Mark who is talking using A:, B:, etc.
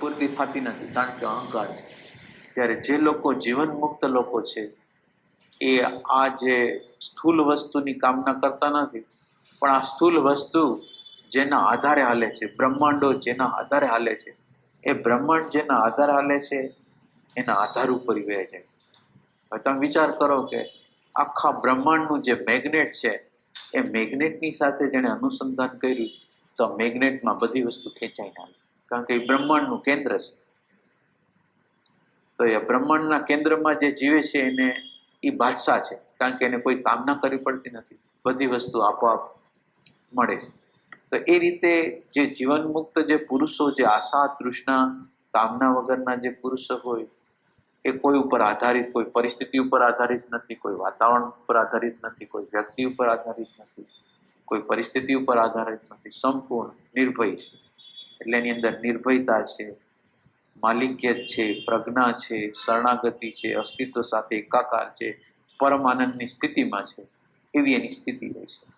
A: પૂર્તિ થતી નથી. કારણ કે અહંકાર છે. ત્યારે જે લોકો જીવન મુક્ત લોકો છે, એ આ જે સ્થૂલ વસ્તુની કામના કરતા નથી, પણ આ સ્થૂલ વસ્તુ જેના આધારે હાલે છે, બ્રહ્માંડો જેના આધારે હાલે છે, એ બ્રહ્માંડ જેના આધારે હાલે છે, એના આધાર ઉપર વહે છે. હવે તમે વિચાર કરો કે આખા બ્રહ્માંડનું જે મેગ્નેટ છે, એ મેગ્નેટની સાથે જેણે અનુસંધાન કર્યું, તો મેગ્નેટમાં બધી વસ્તુ ખેંચાઈને આવે કારણ કે એ બ્રહ્માંડનું કેન્દ્ર છે. તો એ બ્રહ્માંડના કેન્દ્રમાં જે જીવે છે એને એ બાદશાહ છે. કારણ કે એને કોઈ કામના કરવી પડતી નથી. બધી વસ્તુ આપોઆપ મળે છે. તો એ રીતે જે જીવન મુક્ત જે પુરુષો, જે આશા, તૃષ્ણા, કામના વગરના જે પુરુષો હોય, એ કોઈ ઉપર આધારિત, કોઈ પરિસ્થિતિ ઉપર આધારિત નથી, કોઈ વાતાવરણ ઉપર આધારિત નથી, કોઈ વ્યક્તિ ઉપર આધારિત નથી, કોઈ પરિસ્થિતિ ઉપર આધારિત નથી. સંપૂર્ણ નિર્ભય છે. એટલે એની અંદર નિર્ભયતા છે માલિકિયત છે, પ્રજ્ઞા છે, શરણાગતિ છે, અસ્તિત્વ સાથે એકાકાર છે, પરમ આનંદની સ્થિતિમાં છે, એવી એની સ્થિતિ હોય છે.